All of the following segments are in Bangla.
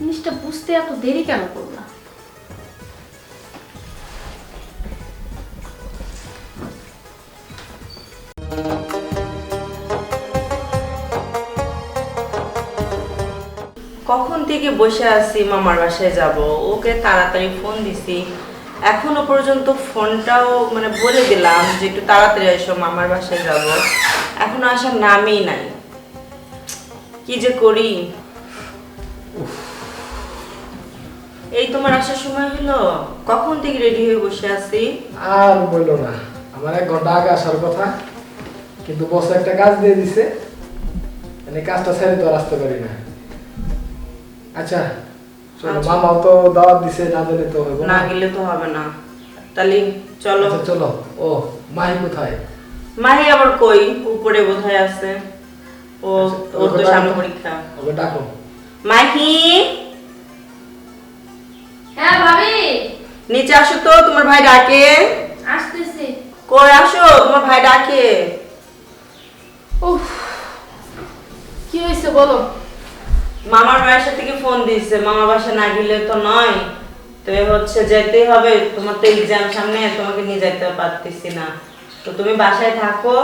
জিনিসটা বুঝতে এত দেরি কেন করলা কখন থেকে বসে আছি মামার বাসায় যাব? ওকে তাড়াতাড়ি ফোন দিছি। এখনও পর্যন্ত ফোনটাও মানে বলে দিলাম যে একটু তাড়াতাড়ি এসো মামার বাসায় যাব। এখনও আসার নামই নাই। কি যে করি? এই তোমার আসার সময় হলো? কখন থেকে রেডি হয়ে বসে আছি? আর বলল না। আমার এক ঘণ্টা আগে আসার কথা কিন্তু বস একটা কাজ দিয়ে দিছে। মানে কাজটা ছেড়ে তো আর আসতে পারি না। আচ্ছা চলো আচ্ছা। মামাও তো দাওয়াত দিছে না দিলে তো হইব না। না গেলে তো হবে না। তাহলে চলো। আচ্ছা চলো। ও মাহি কোথায়? মাহি আবার কই? উপরে বোধহয় আছে। ও আচ্ছা, ওর তো সামনে পরীক্ষা। ওকে ডাকো। মাহি! হ্যাঁ ভাবি। নিচে আসো তো তোমার ভাই ডাকে। আসতেছি। কই আসো? তোমার ভাই ডাকে। উফ কি হয়েছে বলো? মামার বাসা থেকে ফোন মামা বাসা না গেলে তো নয়। তো হচ্ছে যেতেই হবে। তোমার তো এক্সাম সামনে তোমাকে নিয়ে যেতে পারতেছি না। তো তুমি বাসায় থাকো।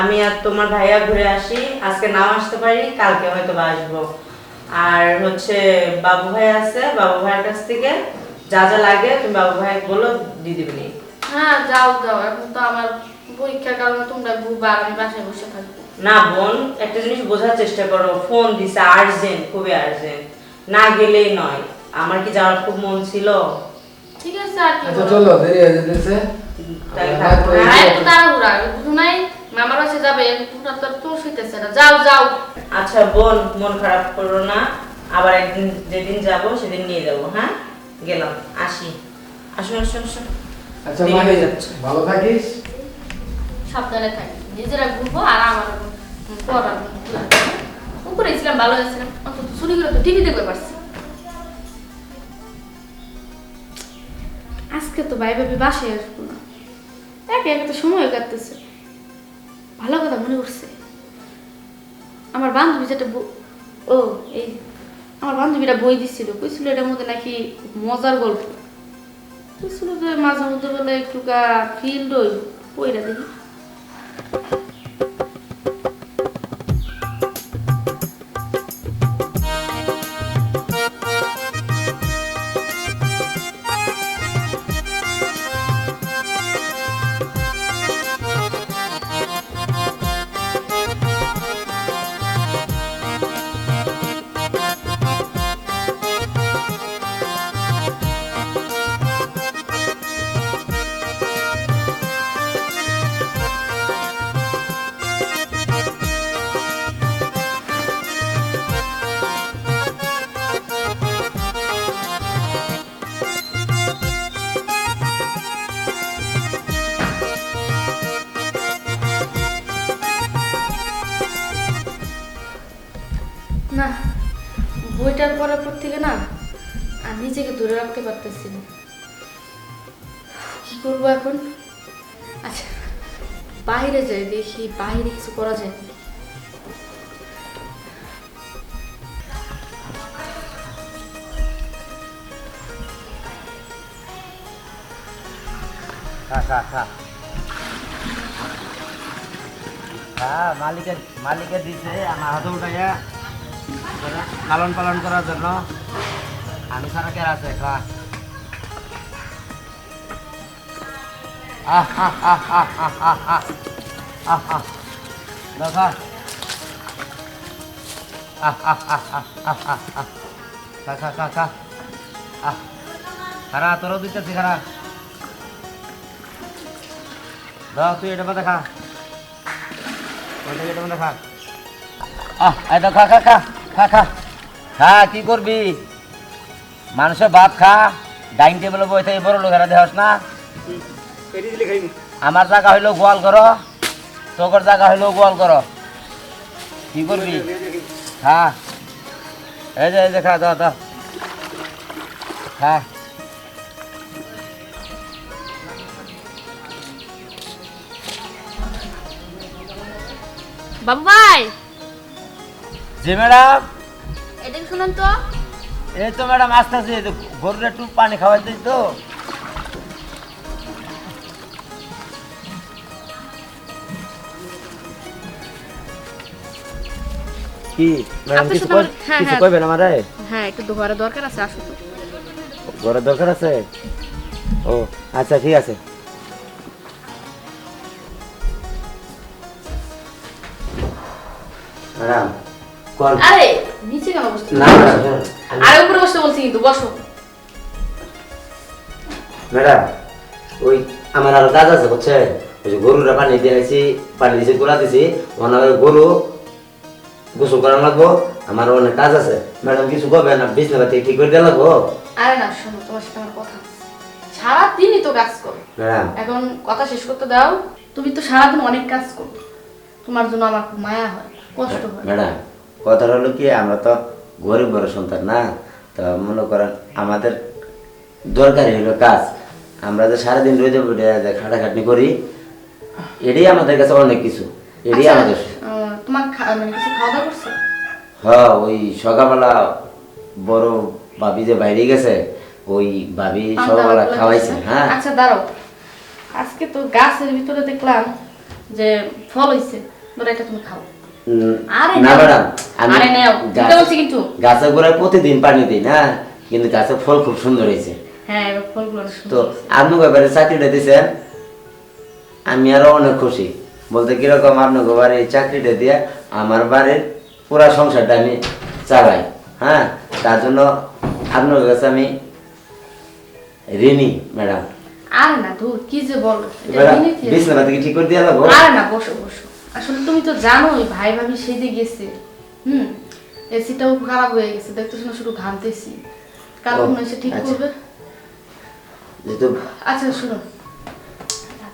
আমি আর তোমার ভাইয়া ঘুরে আসি। আজকে নাও আসতে পারি কালকে হয়তো বা আসব। আর হচ্ছে বাবু ভাই আছে বাবু ভাইয়ের কাছ থেকে যা যা লাগে তুমি বাবু ভাই বলো দিয়ে দিবনি হ্যাঁ যাও যাও এখন তো আমার পরীক্ষার কারণে তোমরা ঘুরবা আমি বাসায় বসে থাকব। না বোন একটা জিনিস বোঝার চেষ্টা করো ফোন দিছে আর্জেন্ট খুবই আর্জেন্ট না গেলেই নয় আমার কি যাওয়ার খুব মন ছিল? ঠিক আছে আর কি আচ্ছা চলো দেরি হয়ে যেতেছে। তাহলে থাকো, যে- একটু তাড়াহুড়া বুঝো নাই মামার বাসে যাবে তোমরা তো তো শুইতেছে না। যাও যাও। আচ্ছা বোন মন খারাপ করো না। আবার একদিন যেদিন যাব সেদিন নিয়ে যাব হ্যাঁ? গেলাম আসি। আসুন আসুন আসুন আচ্ছা মাহি হয়ে। ভালো থাকিস? সাবধানে থাকি। নিজেরা ঘুরবো আর আমার পড়ার উপরে ছিলাম ভালো ছিলাম অন্তত চুরি করে তো টিভি দেখতে পারছি। আজকে তো ভাই ভাবি বাসায় আসব না। একে একে তো সময় কাটতেছে। ভালো কথা মনে করছে আমার বান্ধবী যেটা ও, এই, আমার বান্ধবীরা বই দিচ্ছিল কইছিল এটার মধ্যে নাকি মজার গল্প। কইছিল যে মাঝে মধ্যে বলে একটু ফিল্ড ওই বইটা দেখি। নিজেকে ধরে রাখতে পারতেছি না। কি করব এখন? আচ্ছা বাইরে যাই, দেখি বাইরে কিছু করা যায় মালিকের মালিকের দিছে, আমার হাতে উঠাইয়া লালন পালন করার জন্য। আমি সারা কেরা আছে খা আহ আহ আহ আহ আহ আহ আহ আহ আহ দাও আহ আহ আহ খা খা খা খা আহ খারা তোরও দিতেছি খারা দাও তুই এটা মধ্যে খা ওইটা এটা মধ্যে খা আহ তো খা খা খা খা খা খা কি করবি মানুষের ভাত খা ডাইনিং টেবিলে বই থেকে বড় লোকেরা দেহস না। আমার জায়গা হইল গোয়াল করো তোর জায়গা হইল গোয়াল করো কি করবি? খা। এই যে এই যে খা দাও দাও। খা। বাবু ভাই! জি ম্যাডাম। এদিকে শুনুন তো। এই তো ম্যাডাম আস্তে আস্তে গরুর একটু পানি খাওয়াই দিই তো। কি ম্যাডাম কিছু হ্যাঁ, কিছু হ্যাঁ। কইবেন আমারে? হ্যাঁ একটু দরকার আছে আসো তো ঘরের দরকার আছে? ও আচ্ছা ঠিক আছে। ম্যাডাম আরে নিচে কেন বসতে না আরে উপরে বসতে বলছি কিন্তু বসো। ম্যাডাম ওই আমার আরও কাজ আছে বুঝছে? ওই যে গরুরা পানি দিয়েছি পানি দিয়েছি গোলা দিয়েছি ওনার গরু গোসল করা লাগবো আমার অনেক কাজ আছে। ম্যাডাম কিছু করবে না বিছনা পাতি ঠিক করে দেওয়া লাগবো? আরে না শোনো তোমার সাথে আমার কথা। সারাদিনই তো কাজ করো। ম্যাডাম। এখন কথা শেষ করতে দাও তুমি তো সারাদিন অনেক কাজ করো। তোমার জন্য আমার মায়া হয় কষ্ট হয়। ম্যাডাম কথাটা হলো কি আমরা তো গরিব বড় সন্তান না? তো মনে করেন আমাদের দরকারি হলো কাজ। আমরা যে সারাদিন রোদে যে খাটাখাটনি করি এটাই আমাদের কাছে অনেক কিছু। এটাই আচ্ছা, আমাদের তোমার মানে কিছু খাওয়া দাওয়া করছ? হ্যাঁ ওই সকালবেলা বড় ভাবি যে বাইরে গেছে ওই ভাবি সকালবেলা খাওয়াইছে হ্যাঁ। আচ্ছা দাঁড়াও। আজকে তো গাছের ভিতরে দেখলাম যে ফল হইছে ধরো এটা তুমি খাও। না ম্যাডাম আমি আরে নাও। গাছ- বলছি কিন্তু। গাছের গোড়ায় প্রতিদিন পানি দিই না? কিন্তু গাছের ফল খুব সুন্দর হয়েছে। হ্যাঁ এবার ফলগুলো তো হয়েছে। আপনি ব্যাপারে চাকরিটা দিয়েছেন আমি আরও অনেক খুশি। বলতে কীরকম আপনাকে বাড়ির চাকরিটা দিয়ে আমার বাড়ির পুরা সংসারটা আমি চালাই হ্যাঁ? তার জন্য আপনার কাছে আমি ঋণী ম্যাডাম। আরে না ধুর কি যে বলো। এটা ম্যাডাম দিনে কি? বিছানা থেকে ঠিক করে দিয়ে আরে না বসো বসো। আসলে তুমি তো জানো ওই ভাই ভাবি সেজে গেছে। হুম এসিটাও খারাপ হয়ে গেছে দেখতেছো না শুধু ঘামতেছি। কাল মনে এসে ঠিক আচ্ছা। করবে। আচ্ছা শোনো।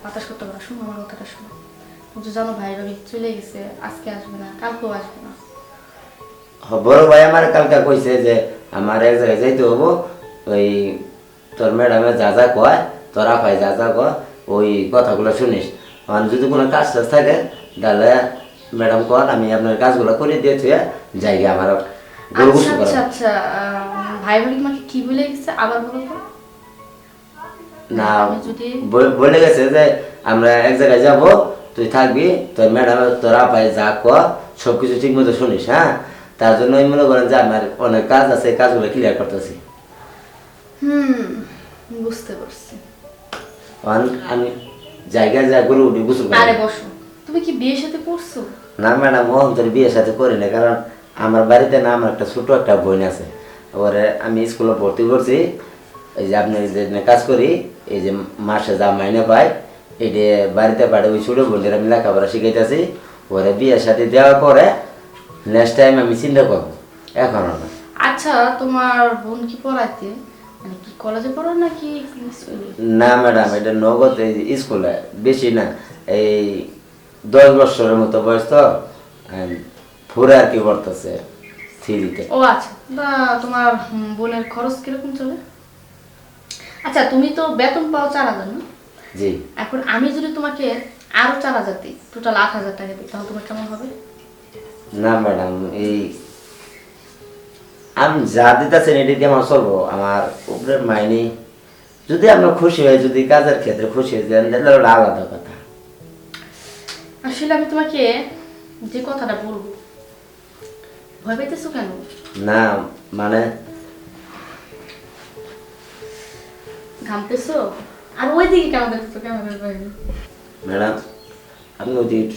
বাতাস করতে পারো শোনো আমার কথাটা শোনো। তুমি তো জানো ভাই ভাবি চলে গেছে আজকে আসবে না কালকেও আসবে না। বড় ভাই আমার কালকা কইছে যে আমার এক জায়গায় যাইতে হব ওই তোর ম্যাডামে যা যা কয় তোর আপাই যা যা কয় ওই কথাগুলো শুনিস। আর যদি কোনো কাজ টাজ থাকে তাহলে ম্যাডাম কন আমি আপনার কাজগুলো করে দিয়েছি গিয়ে আমার গরু আচ্ছা গোসল করা আচ্ছা আচ্ছা ভাই ভাবি তোমাকে কি বলে গেছে? আবার বলো তো। না বল- বলে গেছে যে আমরা এক জায়গায় যাব তুই থাকবি তোর ম্যাডাম তোর আপাই যা কয় সব কিছু ঠিক মতো শুনিস হ্যাঁ? তার জন্য আমি মনে করেন যে আমার অনেক কাজ আছে কাজগুলো ক্লিয়ার করতেছি। হুম বুঝতে পারছি। আমি জায়গায় যা গরু উঠি গোসল করি আরে বসো। তুমি কি বিয়ের সাথে পড়ছো? না ম্যাডাম মোহন তোর বিয়ের সাথে করি না কারণ আমার বাড়িতে না আমার একটা ছোট একটা বোন আছে। ওরে আমি স্কুলে ভর্তি করছি এই যে আপনি যে কাজ করি এই যে মাসে যা মাইনে পাই এটা বাড়িতে পাঠে ওই ছোটো বোনদের আমি লেখাপড়া শিখাইতেছি। ওরে বিয়ের সাথে দেওয়ার পরে নেক্সট টাইম আমি চিন্তা করব এখনও না। আচ্ছা তোমার বোন কি পড়াইতে? মানে কি কলেজে পড়ো নাকি না ম্যাডাম এটা নগদ এই স্কুলে বেশি না। এই দশ বছরের মতো বয়স তো ফুরে আর কি পড়তেছে থ্রিতে ও আচ্ছা তা তোমার বোনের খরচ কীরকম চলে? আচ্ছা তুমি তো বেতন পাও চার হাজার না? জি। এখন আমি যদি তোমাকে আরও চার হাজার দিই টোটাল আট হাজার টাকা দিই তাহলে তোমার কেমন হবে? না ম্যাডাম এই আমি যা দিতেছেন এটি দিয়ে আমার চলবো। আমার উপরে মাইনে যদি আপনার খুশি হয় যদি কাজের ক্ষেত্রে খুশি হয়ে যান তাহলে আলাদা কথা। আসলে আমি তোমাকে যে কথাটা বলব ভয় পাইতেছো কেন? না মানে? ঘামতেছো? আর ওই দিকে কেন কেন দেখবে ম্যাডাম আপনি ওই দিকে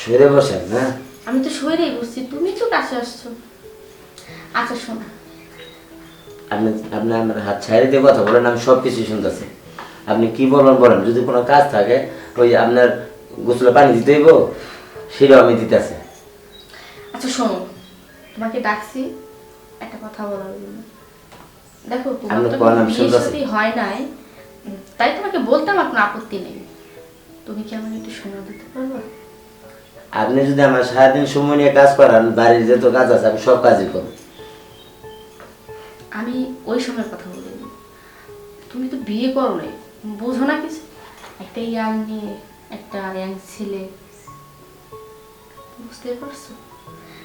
সরে বসেন না? আমি তো শরীরেই বসছি তুমি তো কাছে আসছো। আচ্ছা শোনো। আপনি আপনি আমার হাত ছাড়ে দিয়ে কথা বলেন আমি সব কিছু শুনতেছি। আপনি কি বলবেন বলেন যদি কোনো কাজ থাকে ওই আপনার গোসলে পানি দিতে হইব সেটাও আমি দিতেছি। আচ্ছা শোনো তোমাকে ডাকছি একটা কথা বলার জন্য। দেখো তোমার তো বিয়ে শাদী হয় নাই। তাই তোমাকে বলতে আমার কোনো আপত্তি নেই। তুমি কি আমাকে একটু সময় দিতে পারবে? আপনি যদি আমার সারাদিন সময় নিয়ে কাজ করান বাড়ির যত কাজ আছে আমি সব কাজই করব। আমি ওই সময়ের কথা বলিনি। তুমি তো বিয়ে করো নাই বোঝো না কিছু। একটা ইয়াং মেয়ে একটা ইয়াং ছেলে। বুঝতে পারছ?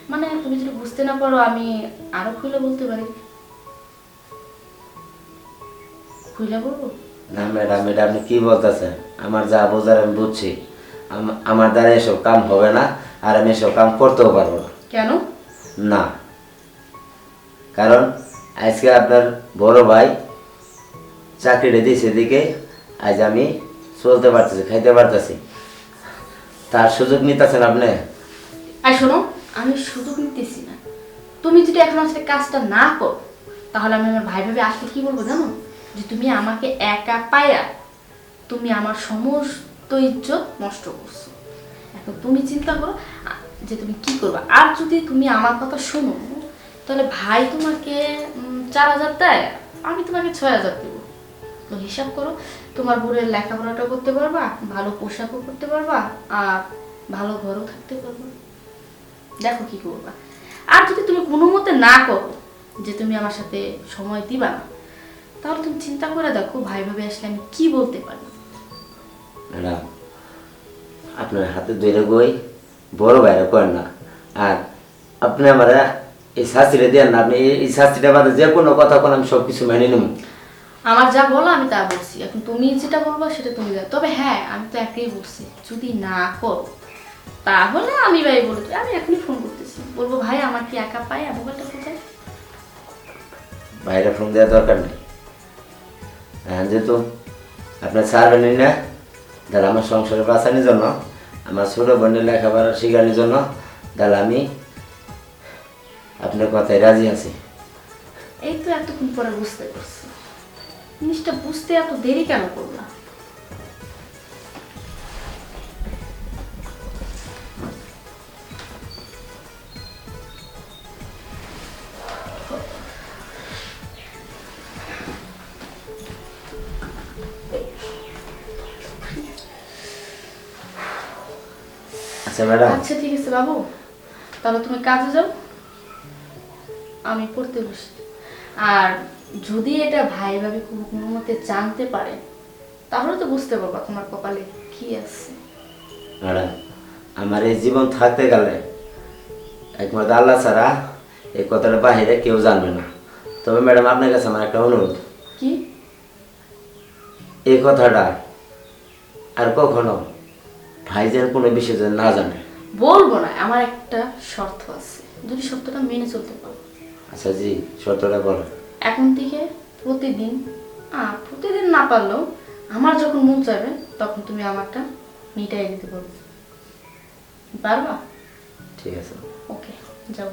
মানে তুমি যদি বুঝতে না পারো আমি আরও খুলে বলতে পারি। খুইলা বলব? না ম্যাডাম এটা আপনি কি বলতেছেন? আমার যা বোঝার আমি বুঝছি। আমার দ্বারা এসব কাম হবে না আর আমি এসব কাম করতেও পারব না। কেন? না। কারণ আজকে আপনার বড় ভাই চাকরিটা দিয়েছে দিকে আজ আমি চলতে পারতেছি, খাইতে পারতেছি। তার সুযোগ নিতেছেন আপনি? আর শোনো, আমি সুযোগ নিতেছি না। তুমি যদি এখন সাথে কাজটা না করো, তাহলে আমি আমার ভাই ভাবে আসলে কি বলব জানো? যে তুমি আমাকে একা পায়া তুমি আমার সমস্ত ইজ্জত নষ্ট করছ। এখন তুমি চিন্তা করো, যে তুমি কি করবে? আর যদি তুমি আমার কথা শোনো, তাহলে ভাই তোমাকে চার হাজার দেয়, আমি তোমাকে ছয় হাজার দেবো। তো হিসাব করো তোমার বোনের লেখাপড়াটা করতে পারবা, ভালো পোশাকও করতে পারবা, আর ভালো ঘরও থাকতে পারবা। দেখো কি করবা। আর যদি তুমি কোনো মতে না করো যে তুমি আমার সাথে সময় দিবা না, তাহলে তুমি চিন্তা করে দেখো ভাই ভাবে আসলে আমি কি বলতে পারি। আপনার হাতে ধরে গই বড় বাইরে করেন না। আর আপনি আমার এই শাস্তিটা দেন না, আপনি এই- এই শাস্তিটা বাদে যে কোনো কথা কোন, আমি সব কিছু মেনে নেব আমার যা বলো আমি তা বলছি। এখন তুমি যেটা বলব সেটা তুমি দাও। তবে হ্যাঁ আমি তো একটাই বলছি যদি না করো তাহলে আমি ভাই বলে দিই। আমি এখনই ফোন করতেছি। বলব ভাই আমার কি একা পায় মোবাইলটা কোথায়? বাইরে ফোন দেওয়ার দরকার নেই। হ্যাঁ যেহেতু আপনার স্যার ছাড়বেন না তাহলে আমার সংসারে বাঁচানোর জন্য আমার ছোটো বোনের লেখাপড়া শেখানোর জন্য তাহলে আমি আপনার কথায় রাজি আছি। এই তো এতক্ষণ পরে বুঝতে পারছি। জিনিসটা বুঝতে এত দেরি কেন করলা? আচ্ছা ম্যাডাম। আচ্ছা ঠিক আছে বাবু। তাহলে তুমি কাজে যাও। আমি পড়তে বসি। আর যদি এটা ভাই ভাবে কোনো মতে জানতে পারে তাহলে তো বুঝতে পারবা তোমার কপালে কি আছে। ম্যাডাম আমার এই জীবন থাকতে গেলে একমাত্র আল্লাহ ছাড়া এই কথাটা বাহিরে কেউ জানবে না। তবে ম্যাডাম আপনার কাছে আমার একটা অনুরোধ। কি? এই কথাটা আর কখনো ভাইজান কোনো বিষয় যেন না জানে। বলব না আমার একটা শর্ত আছে। যদি শর্তটা মেনে চলতে পারো। আচ্ছা জি শর্তটা বলো। এখন থেকে প্রতিদিন আহ, প্রতিদিন না পারলেও আমার যখন মন চাইবে তখন তুমি আমারটা মিটাই দিতে পারবে। পারবা? ঠিক আছে। ওকে যাও।